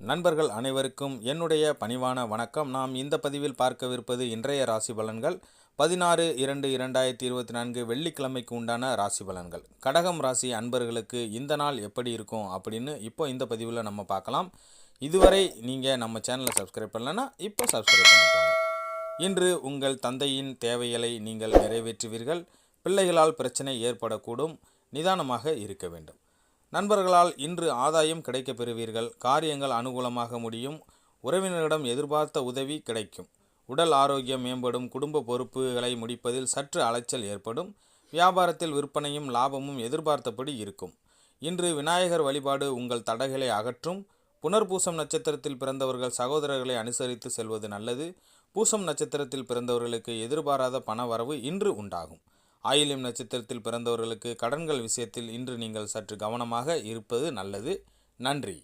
நண்பர்கள் அனைவருக்கும் என்னுடைய பணிவான வணக்கம். நாம் இந்த பதிவில் பார்க்கவிருப்பது இன்றைய ராசி பலன்கள். பதினாறு இரண்டு இரண்டாயிரத்தி இருபத்தி நான்கு வெள்ளிக்கிழமைக்கு உண்டான ராசி பலன்கள். கடகம் ராசி அன்பர்களுக்கு இந்த நாள் எப்படி இருக்கும் அப்படின்னு இப்போ இந்த பதிவில் நம்ம பார்க்கலாம். இதுவரை நீங்கள் நம்ம சேனலை சப்ஸ்கிரைப் பண்ணலன்னா இப்போ சப்ஸ்கிரைப் பண்ணிக்கோங்க. இன்று உங்கள் தந்தையின் தேவைகளை நீங்கள் நிறைவேற்றுவீர்கள். பிள்ளைகளால் பிரச்சனை ஏற்படக்கூடும். நிதானமாக இருக்க வேண்டும். நண்பர்களால் இன்று ஆதாயம் கிடைக்கப் பெறுவீர்கள் காரியங்கள் அனுகூலமாக முடியும். உறவினரிடம் எதிர்பார்த்த உதவி கிடைக்கும். உடல் ஆரோக்கியம் மேம்படும். குடும்ப பொறுப்புகளை முடிப்பதில் சற்று அலைச்சல் ஏற்படும். வியாபாரத்தில் விற்பனையும் லாபமும் எதிர்பார்த்தபடி இருக்கும். இன்று விநாயகர் வழிபாடு உங்கள் தடைகளை அகற்றும். புனர்பூசம் நட்சத்திரத்தில் பிறந்தவர்கள் சகோதரர்களை அனுசரித்து செல்வது நல்லது. பூசம் நட்சத்திரத்தில் பிறந்தவர்களுக்கு எதிர்பாராத பண வரவு இன்று உண்டாகும். ஆயிலியம் நட்சத்திரத்தில் பிறந்தவர்களுக்கு கடன்கள் விஷயத்தில் இன்று நீங்கள் சற்று கவனமாக இருப்பது நல்லது. நன்றி.